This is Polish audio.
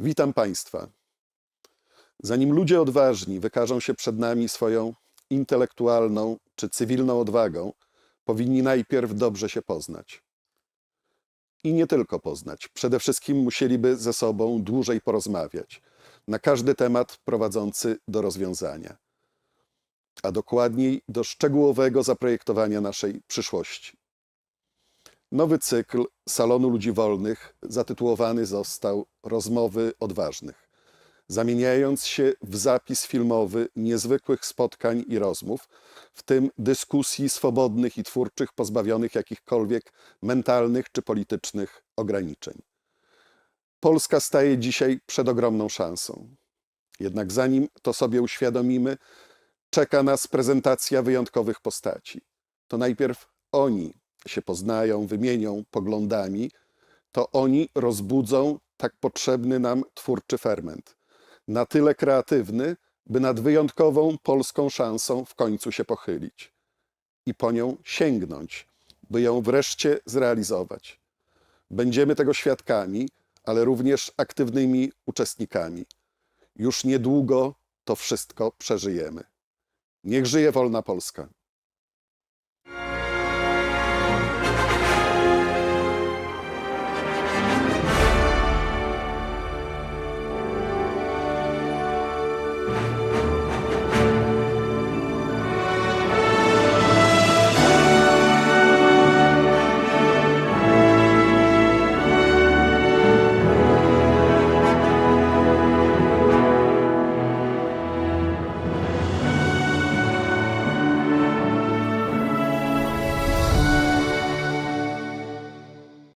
Witam Państwa. Zanim ludzie odważni wykażą się przed nami swoją intelektualną czy cywilną odwagą, powinni najpierw dobrze się poznać. I nie tylko poznać, przede wszystkim musieliby ze sobą dłużej porozmawiać na każdy temat prowadzący do rozwiązania, a dokładniej do szczegółowego zaprojektowania naszej przyszłości. Nowy cykl Salonu Ludzi Wolnych zatytułowany został Rozmowy Odważnych, zamieniając się w zapis filmowy niezwykłych spotkań i rozmów, w tym dyskusji swobodnych i twórczych, pozbawionych jakichkolwiek mentalnych czy politycznych ograniczeń. Polska staje dzisiaj przed ogromną szansą. Jednak zanim to sobie uświadomimy, czeka nas prezentacja wyjątkowych postaci. To najpierw oni się poznają, wymienią poglądami, to oni rozbudzą tak potrzebny nam twórczy ferment. Na tyle kreatywny, by nad wyjątkową polską szansą w końcu się pochylić i po nią sięgnąć, by ją wreszcie zrealizować. Będziemy tego świadkami, ale również aktywnymi uczestnikami. Już niedługo to wszystko przeżyjemy. Niech żyje wolna Polska.